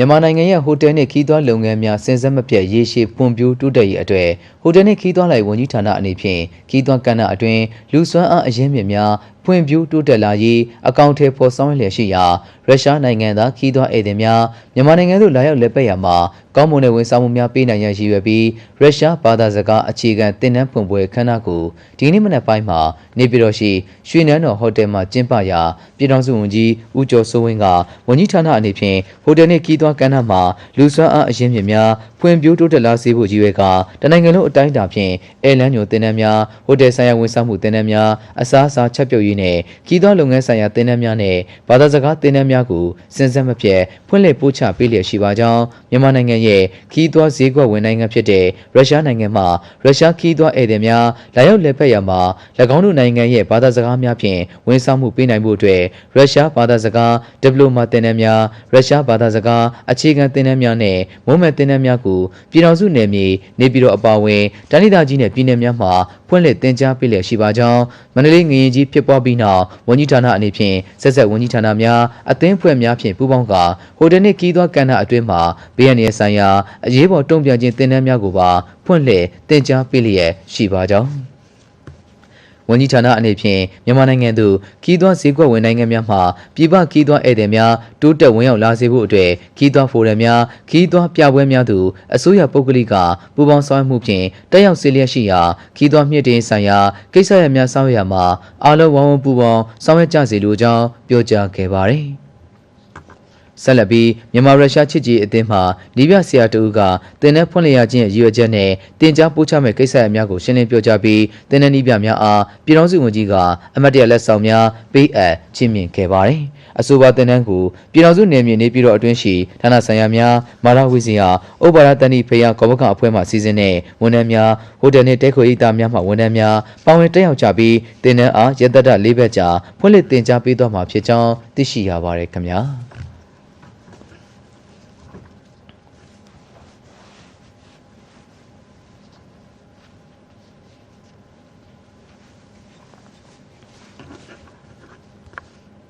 မြန်မာနိုင်ငံရဲ့ဟိုတယ်နှင့်ခီးသွွားလုပ်ငန်းများစဉ်ဆက်မပြတ်ရေရှည်ဖွံ့ဖြိုးတိုးတက်ရေးအတွက်ဟိုတယ်နှင့်ခီးသွွားလိုက်ဝန်ကြီးဌာနအနေဖြင့်ခီးသွွားကဏ္ဍအတွင်းလူစွမ်းအားအရင်းမြစ်များ ဖွံ့ဖြိုးတိုးတက်လာရေးအကောင့်ထဲပေါ်ဆောင်ရွက်လျက်ရှိရာရုရှားနိုင်ငံသားခီးသွွားဧည့်သည်များမြန်မာနိုင်ငံသို့လာရောက်လက်ပတ်ရမှာကောင်းမွန်တဲ့ဝန်ဆောင်မှုများပေးနိုင်ရန်ရည်ရွယ်ပြီးရုရှားဘာသာစကားအခြေခံသင်တန်းဖွင့်ပွဲခမ်းနားကိုဒီကနေ့မနက်ပိုင်းမှာနေပြည်တော်ရှိရွှေနန်းတော်ဟိုတယ်မှာကျင်းပရာပြည်ထောင်စုဝန်ကြီးဦးကျော်စိုးဝင်းကဝန်ကြီးဌာနအနေဖြင့်ဟိုတယ်နှင့်ခီးသွွားကဏ္ဍမှာလူစွမ်းအားအရင်းမြစ်များဖွံ့ဖြိုးတိုးတက်လာစေဖို့ရည်ရွယ်ကာတနိုင်ငံလုံးအတိုင်းအတာဖြင့်အဲလန်ညိုတင်နန်းများဟိုတယ်ဆိုင်ရာဝန်ဆောင်မှုတင်နန်းများအစားအစာချက်ပြုတ်ရေးနဲ့ခီးသွွားလုပ်ငန်းဆိုင်ရာတင်နန်းများနဲ့ဘာသာစကားတင်နန်းများကိုစဉ်ဆက်မပြတ်ဖွင့်လှစ်ပို့ချပေးလျက်ရှိပါကြောင်းမြန်မာနိုင်ငံရဲ့ခီးသွွားဈေးကွက်ဝင်နိုင်ငံဖြစ်တဲ့ရုရှားနိုင်ငံမှရုရှားခီးသွွားဧည့်သည်များလာရောက်လက်ဖက်ရမှာ၎င်းတို့နိုင်ငံရဲ့ဘာသာစကားများဖြင့်ဝန်ဆောင်မှုပေးနိုင်ဖို့အတွက်ရုရှားဘာသာစကားဒီပလိုမာတင်နန်းများရုရှားဘာသာစကားအခြေခံတင်နန်းများနဲ့မုံမဲ့တင်နန်းများကိုပြည်ထောင်စုနယ်မြေနေပြည်တော်အပါအဝင်တိုင်းဒေသကြီးနဲ့ပြည်နယ်များမှာဖွင့်လှစ်တင် जा ပေးလျက်ရှိပါကြောင်းမန္တလေးငရင်ကြီးဖြစ်ပွားပြီးနောက်ဝန်ကြီးဌာနအနေဖြင့်ဆက်ဆက်ဝန်ကြီးဌာနများအသင်းဖွဲ့များဖြင့်ပူးပေါင်းကာဟိုတယ်နှင့်ခီးသွွားကဏ္ဍအတွင်းမှာဘေးရန်ရဲ့ဆိုင်ရာအရေးပေါ်တုံ့ပြန်ခြင်းတင်နန်းများကိုပါဖွင့်လှစ်တင် जा ပေးလျက်ရှိပါကြောင်း ဝန်ကြီးဌာနအနေဖြင့်မြန်မာနိုင်ငံသို့ခီးသွွားဈေးကွက်ဝင်နိုင်ငံများမှပြည်ပခီးသွွားဧည့်သည်များတိုးတက်ဝင်ရောက်လာစေဖို့အတွက်ခီးသွွားဖိုရမ်များခီးသွွားပြပွဲများသို့အစိုးရပုဂ္ဂလိကပူးပေါင်းဆောင်ရွက်မှုဖြင့်တက်ရောက်စေလျက်ရှိရာခီးသွွားမြင့်တင်ဆိုင်ရာကိစ္စရပ်များဆောင်ရွက်ရမှာအားလုံးဝိုင်းဝန်းပူးပေါင်းဆောင်ရွက်ကြစေလိုကြောင်းပြောကြားခဲ့ပါတယ်။ ဆက်လက်ပြီးမြန်မာရုရှားချစ်ကြည်ရေးအသင်းမှနီးပြဆရာတဦးကတင်တဲ့ဖွင့်လျရခြင်းရဲ့ရည်ရွယ်ချက်နဲ့တင် जा ပို့ချမဲ့ကိစ္စရပ်များကိုရှင်းလင်းပြောကြားပြီးတင်တဲ့နီးပြများအားပြည်ထောင်စုဝန်ကြီးကအမတ်တရလက်ဆောင်များပေးအပ်ချီးမြှင့်ခဲ့ပါတယ်။အဆိုပါတင်တဲ့ကိုပြည်ထောင်စုနယ်မြေနေပြည်တော်အတွင်းရှိဌာနဆိုင်ရာများမာရဝီစီယာဥပဒေတန်တီဖေယကောဘကအဖွဲ့မှစီစဉ်တဲ့ဝန်ထမ်းများဟိုတယ်နှင့်တဲခွေဤသားများမှဝန်ထမ်းများပါဝင်တက်ရောက်ကြပြီးတင်တဲ့အားရတ္တတ၄ဘက်ကြာဖွင့်လှစ်တင် जा ပေးသွားမှာဖြစ်ကြောင်းသိရှိရပါတယ်ခင်ဗျာ။